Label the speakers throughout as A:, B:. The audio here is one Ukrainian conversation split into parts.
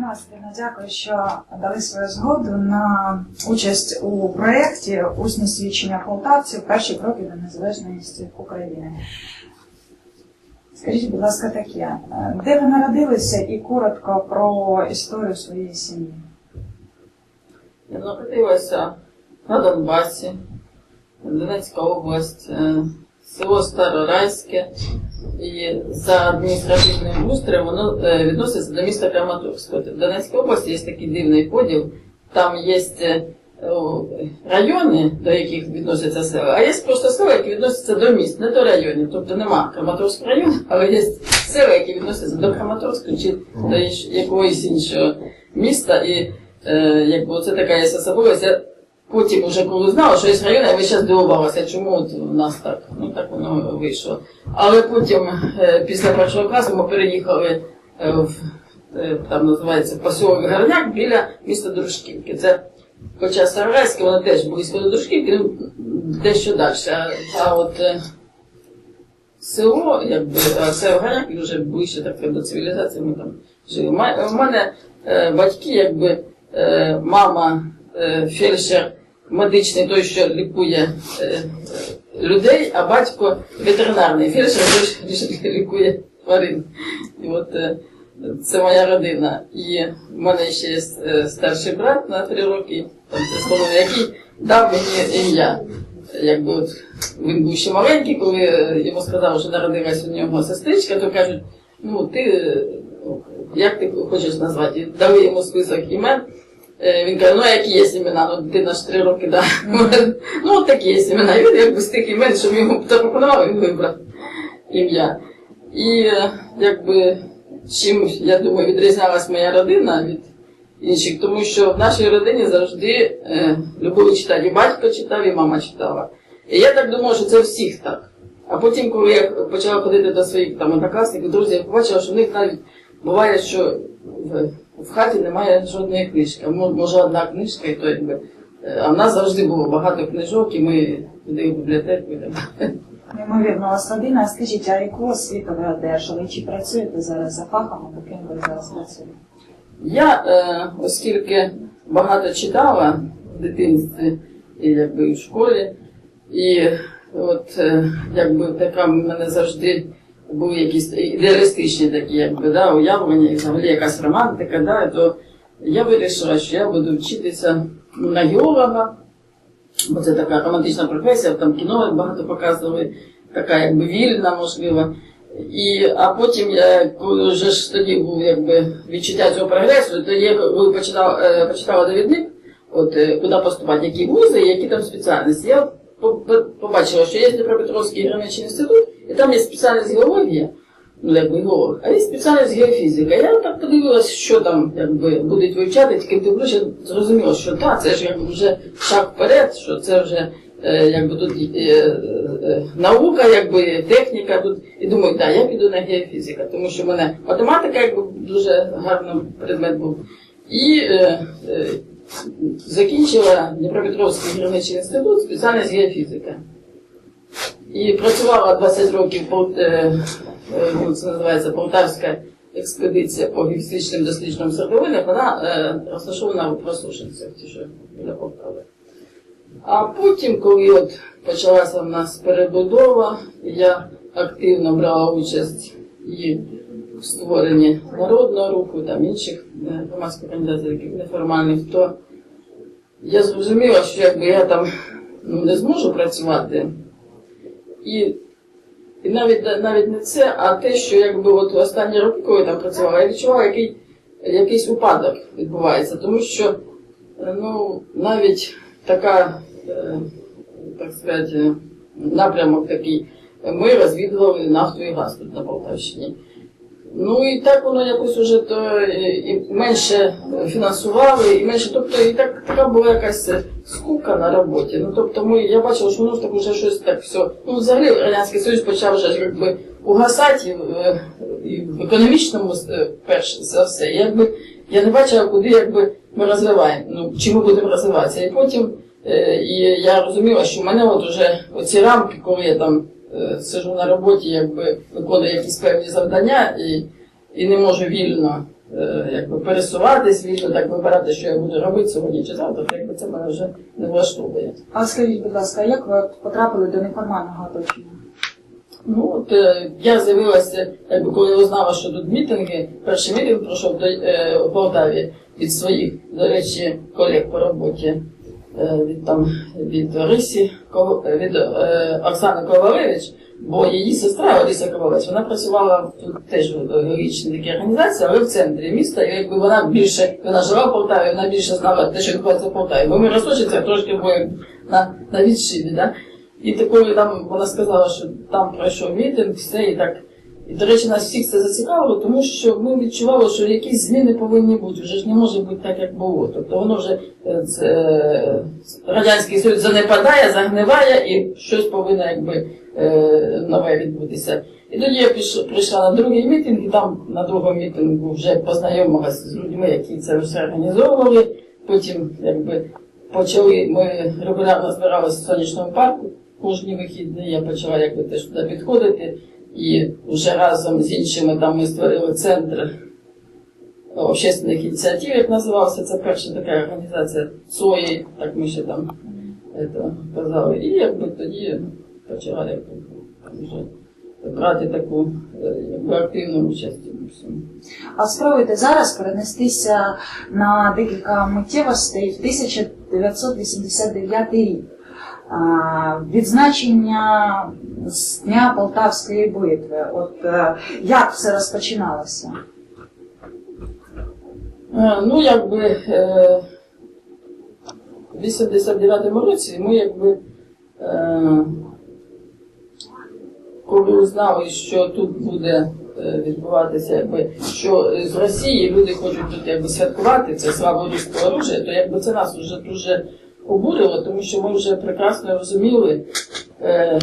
A: Настя, дякую, що дали свою згоду на участь у проєкті Усні свідчення полтавців перші кроки до незалежності України. Скажіть, будь ласка, таке, де ви народилися і коротко про історію своєї сім'ї?
B: Я народилася на Донбасі, Донецька область, е, село Старорайське. І за адміністративним устроєм воно е, відноситься до міста Краматорськ. От В Донецькій області є такий дивний поділ. Там є е, райони, до яких відносяться села, а є просто села, які відносяться до міст, не до районів. Тобто нема Краматорського району, але є села, які відносяться до Краматорська чи до якогось іншого міста. І е, якби це така є особливість. Потім, уже коли знала, що є райони, я весь час дивувалася, чому от у нас так, ну так воно вийшло. Але потім, е, після першого класу, ми переїхали е, в е, там називається посілок Гарняк біля міста Дружківки. Це хоча Старорайське, воно теж близько до Дружківки, ну дещо далі. А, а от село, якби а це Гарняк вже ближче так до цивілізації ми там жили. У мене батьки, якби мама фельдшер медичний, той, що лікує е, е, людей, а батько ветеринарний фельдшер, той, що лікує тварин. І от е, це моя родина. І в мене ще є старший брат на три роки, який дав мені ім'я. Якби от він був ще маленький, коли йому сказали, що народилась у нього сестричка, то кажуть, ну ти як ти хочеш назвати? І Дали йому список імен. Е, Він каже, ну які є імена? Ну дитина ж три роки, да. ну от такі є імена. І він якби з тих імен, що йому запропонував, він вибрав ім'я. І е, якби чим, я думаю, відрізнялась моя родина від інших, тому що в нашій родині завжди е, любили читати. І батько читав, і мама читала. І я так думала, що це всіх так. А потім, коли я почала ходити до своїх там однокласників, друзів, я побачила, що в них навіть буває, що в, хаті немає жодної книжки. Може одна книжка, і то якби. е, А в нас завжди було багато книжок, і ми туди в бібліотеку йдемо.
A: Неймовірно, у вас родина. Скажіть, а яку освіту ви одержали? Чи працюєте зараз за фахом, або ким ви зараз працюєте?
B: Я, е, оскільки багато читала в дитинстві і якби в школі, і от е, якби така в мене завжди були якісь ідеалістичні такі, якби да, уявлення, і взагалі якась романтика, да, то я вирішила, що я буду вчитися на геолога, бо це така романтична професія, там кіно багато показували, така якби вільна, можливо. І, а потім я, вже ж тоді був якби відчуття цього прогресу, то я почитала, е, почитала довідник, от е, куди поступати, які вузи, які там спеціальності. Я по- по- побачила, що є Дніпропетровський граничний інститут, і там є спеціальність геологія, ну якби геолог, а є спеціальність геофізика. Я так подивилася, що там якби будуть вивчати, тільки дивлюся, зрозуміла, що так, це ж якби вже шаг вперед, що це вже е, якби тут е, е, наука, якби техніка тут. І думаю, так, я піду на геофізика, тому що в мене математика якби дуже гарний предмет був. І е, е, закінчила Дніпропетровський гірничий інститут, спеціальність геофізика. І працювала 20 років, е, е, ну, це називається Полтавська експедиція по геофізичним дослідженням свердловинах, вона е, розташована в Просушенцях, ті, що біля Полтави. А потім, коли от почалася в нас перебудова, я активно брала участь і в створенні народного руху, там інших громадських організацій, неформальних, то я зрозуміла, що якби я там ну, не зможу працювати. І, і навіть, навіть не це, а те, що якби от останні роки, коли там працювала, я відчувала, який, якийсь упадок відбувається, тому що е, ну, навіть така, е, так сказати, напрямок такий, ми розвідували нафту і газ тут на Полтавщині. Ну і так воно якось уже то і і менше фінансували, і менше, тобто і так така була якась е, скука на роботі. Ну тобто ми, я бачила, що воно ж так вже щось так все. Ну взагалі Радянський Союз почав вже якби угасати е, і в економічному е, перш за все. І якби я не бачила, куди якби ми розвиваємо, ну чи ми будемо розвиватися. І потім е, і я розуміла, що в мене от уже оці рамки, коли я там е, сижу на роботі, якби виконую якісь певні завдання і, і не можу вільно е, якби пересуватись, вільно так вибирати, що я буду робити сьогодні чи завтра, то якби це мене вже не влаштовує.
A: А скажіть, будь ласка, як ви потрапили до неформального оточення?
B: Ну, от е, я з'явилася, якби коли узнала, що тут мітинги, перший мітинг пройшов до, е, у Полтаві від своїх, до речі, колег по роботі, е, від там від Рисі, е, від е, Оксани Ковалевич, бо її сестра Оліса Ковалевич, вона працювала теж в героїчній такій організації, але в центрі міста, і якби вона більше, вона жила в Полтаві, вона більше знала те, що відбувається в Полтаві. Бо ми розсочиться трошки були на, на відшибі, да? І такою там вона сказала, що там пройшов мітинг, все і так. І, до речі, нас всіх це зацікавило, тому що ми відчували, що якісь зміни повинні бути. Вже ж не може бути так, як було. Тобто воно вже це, е, Радянський Союз занепадає, загниває і щось повинно якби е, нове відбутися. І тоді я прийшла на другий мітинг, і там на другому мітингу вже познайомилася з людьми, які це все організовували. Потім якби почали, ми регулярно збиралися в сонячному парку. Кожні вихідні я почала якби теж туди підходити. І вже разом з іншими там ми створили центр общественних ініціатив, як називався. Це перша така організація ЦОї, так ми ще там это, казали. І якби тоді почала якби, там вже брати таку е, якби, активну участь у всьому.
A: А спробуйте зараз перенестися на декілька миттєвостей в 1989 рік. Відзначення з Дня Полтавської битви. От е, як все розпочиналося?
B: Е, Ну, якби е, в 89-му році ми якби коли узнали, що тут буде відбуватися, якби, що з Росії люди хочуть тут якби святкувати це славу руського оружия, то якби це нас вже дуже обурило, тому що ми вже прекрасно розуміли, е,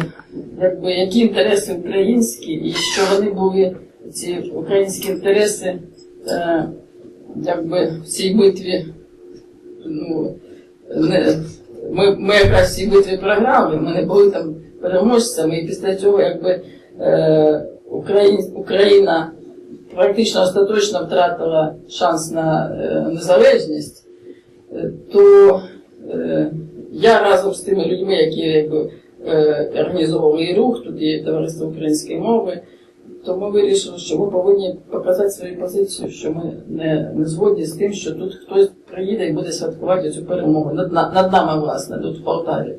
B: якби, які інтереси українські, і що вони були, ці українські інтереси. Е, якби в цій битві, ну, не, ми, ми якраз в цій битві програли, ми не були там переможцями, і після цього якби е, Україн, Україна практично остаточно втратила шанс на е, незалежність, е, то я разом з тими людьми, які якби, е, організовували рух, тут є товариство української мови, то ми вирішили, що ми повинні показати свою позицію, що ми не, не згодні з тим, що тут хтось приїде і буде святкувати цю перемогу над, над нами, власне, тут в Полтаві.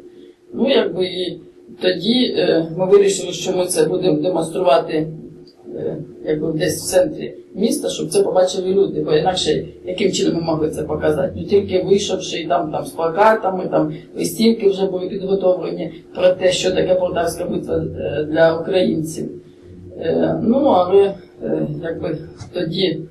B: Ну, якби і тоді е, ми вирішили, що ми це будемо демонструвати е, якби десь в центрі міста, щоб це побачили люди, бо інакше яким чином ми могли це показати? Ну тільки вийшовши і там, там з плакатами, там листівки вже були підготовлені про те, що таке Полтавська битва е, для українців. Е, Ну, але е, якби тоді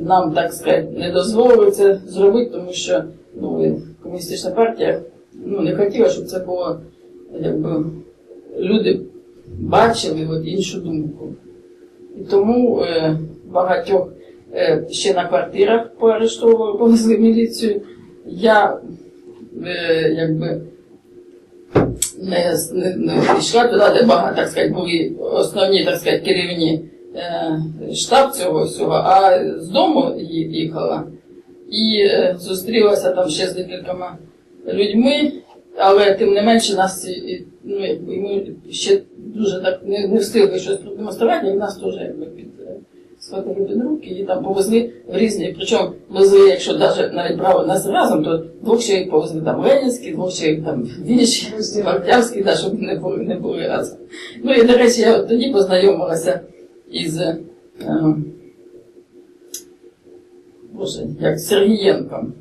B: нам, так сказати, не дозволили це зробити, тому що ну, комуністична партія ну, не хотіла, щоб це було, якби люди бачили от іншу думку. І тому е, багатьох е, ще на квартирах поарештовували, повезли міліцію. Я е, якби не, не, не йшла туди, де багато, так сказати, були основні, так сказати, керівні е, штаб цього всього, а з дому їхала і е, зустрілася там ще з декількома людьми, але тим не менше нас ну, ми ще дуже так не, не встигли щось продемонструвати, і нас теж якби під е, схватили під руки і там повезли в різні. Причому везли, якщо навіть навіть брали нас разом, то двох чоловік повезли там Ленінський, двох чоловік там Вінничі, Вартявський, да, щоб не були, не були разом. Ну і, до речі, я от тоді познайомилася із е, Боже, як Сергієнком.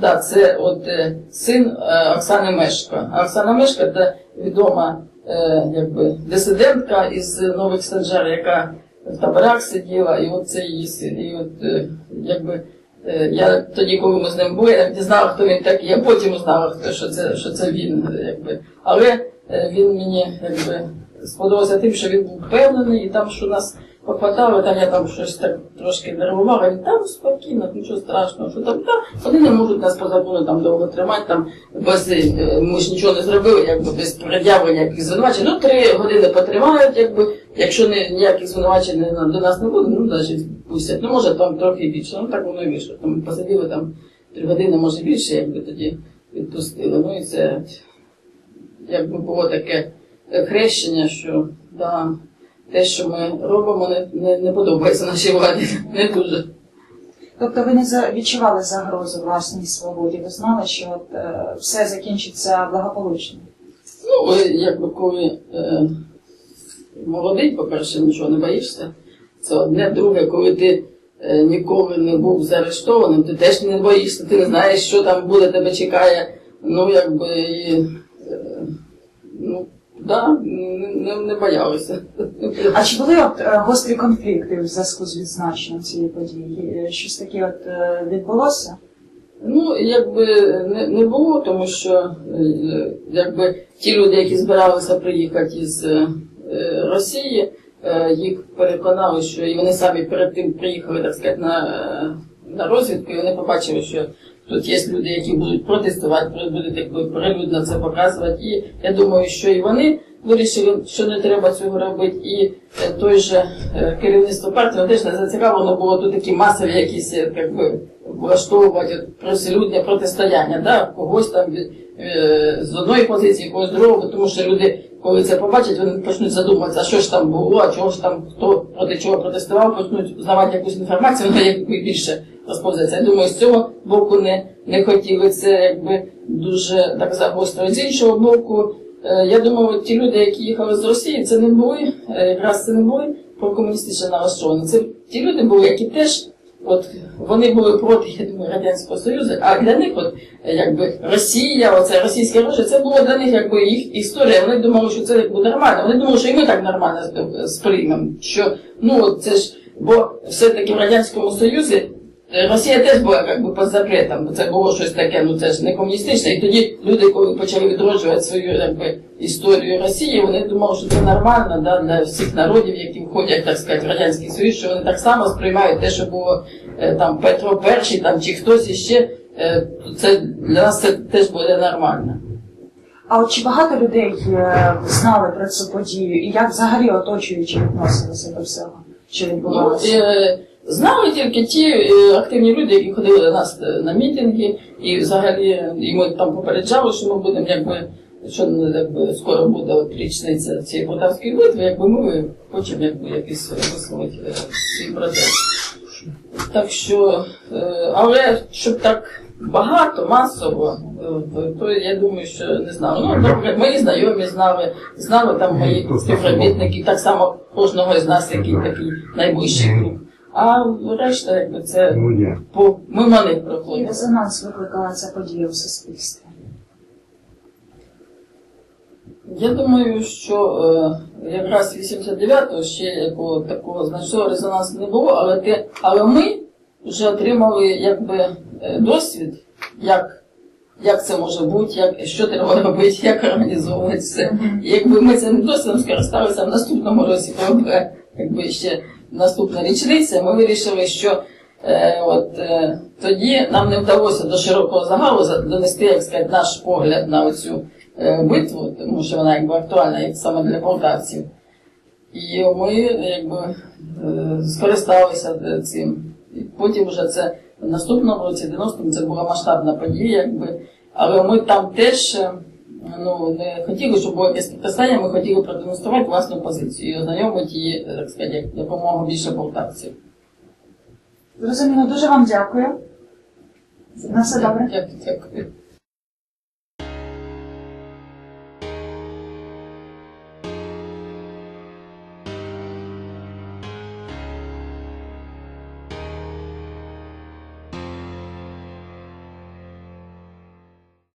B: Да, це от е, син е, Оксани Мешко. А Оксана Мешко це відома е, якби, дисидентка із Нових Санжар, яка в таборах сиділа, і от це її син. І от е, якби е, я тоді, коли ми з ним були, я не знала, хто він такий, я потім узнала, хто, що це, що це він. Якби. Але е, він мені якби, сподобався тим, що він був впевнений, і там, що нас попадали, там я там щось так трошки нервувала, він там спокійно, нічого страшного, що там, та, вони не можуть нас по закону там довго тримати, там без, е, ми ж нічого не зробили, якби без пред'явлення якихось звинувачень. Ну, три години потримають, якби, якщо не, ніяких звинувачень до нас не буде, ну, значить, пустять. Ну, може, там трохи більше, ну, так воно і вийшло. Там посиділи там три години, може більше, якби тоді відпустили. Ну, і це, якби було таке хрещення, що, да, те, що ми робимо, не, не, не подобається нашій владі. Не дуже.
A: Тобто ви не за- відчували загрозу власній свободі, ви знали, що от, е, все закінчиться благополучно.
B: Ну, якби коли е, молодий, по-перше, нічого не боїшся. Це одне, друге, коли ти е, ніколи не був заарештованим, ти теж не боїшся, ти не знаєш, що там буде, тебе чекає. Ну, якби і, да, не, не, боялися.
A: А чи були от е, гострі конфлікти в зв'язку з відзначенням цієї події? Е, Щось таке от е, відбулося?
B: Ну, якби не, не було, тому що е, якби ті люди, які збиралися приїхати із е, Росії, е, їх переконали, що і вони самі перед тим приїхали, так сказати, на, е, на розвідку, і вони побачили, що тут є люди, які будуть протестувати, будуть якби перелюдно це показувати. І я думаю, що і вони вирішили, що не треба цього робити. І е, той же е, керівництво партії теж не зацікавлено було тут такі масові якісь е, якби, влаштовувати от протистояння, да? когось там від- з одної позиції, когось з другої, тому що люди, коли це побачать, вони почнуть задумуватися, що ж там було, а чого ж там, хто проти чого протестував, почнуть узнавати якусь інформацію, вона якби більше розповзеться. Я думаю, з цього боку не, не хотіли це якби дуже так загострити. З іншого боку, е, я думаю, ті люди, які їхали з Росії, це не були, е, якраз це не були прокомуністично налаштовані. Це ті люди були, які теж От вони були проти я думаю, Радянського Союзу, а для них, от якби Росія, оце російське оружие, це було для них якби їх історія. Вони думали, що це якби нормально. Вони думали, що і ми так нормально сприймемо. Що ну от це ж, бо все-таки в Радянському Союзі Росія теж була якби під запретом, бо це було щось таке, ну це ж не комуністичне. І тоді люди, коли почали відроджувати свою якби історію Росії, вони думали, що це нормально да, для всіх народів, які входять, так сказати, в Радянський Союз, що вони так само сприймають те, що було е, там Петро І там, чи хтось іще, е, це для нас це теж буде нормально.
A: А от чи багато людей е, знали про цю подію, і як взагалі оточуючи відносилися до всього, що
B: Ну,
A: відбувалося?
B: е, знали тільки ті е, активні люди, які ходили до нас е, на мітинги, і взагалі і ми там попереджали, що ми будемо якби. Що ну, якби скоро буде от річниця цієї полтавської битви, якби ми хочемо якби якийсь висловити е, свій протест. Так що, е, але щоб так багато, масово, е, то я думаю, що не знаю. Ну, наприклад, мої знайомі знали, знали там мої співробітники, так само кожного з нас, який такий найближчий круг. А решта, якби це
C: Ну, ні.
B: по мимо них проходить.
A: резонанс викликала ця подія в суспільстві?
B: Я думаю, що е, якраз 89-го ще якого такого значного резонансу не було, але те, але ми вже отримали якби е, досвід, як, як це може бути, як, що треба робити, як організовувати все. І якби ми цим досвідом скористалися в наступному році, коли якби ще наступна річниця, ми вирішили, що е, от, е, тоді нам не вдалося до широкого загалу донести, як сказати, наш погляд на оцю е, битву, тому що вона якби актуальна як саме для полтавців. І ми якби е, скористалися е, цим. І потім вже це в наступному році, 90-му, це була масштабна подія, якби. Але ми там теж е, ну, не хотіли, щоб було якесь підписання, ми хотіли продемонструвати власну позицію і ознайомити її, е, так сказати, як допомогу більше полтавців.
A: Зрозуміло, дуже вам дякую. На все добре.
B: Дякую. дякую.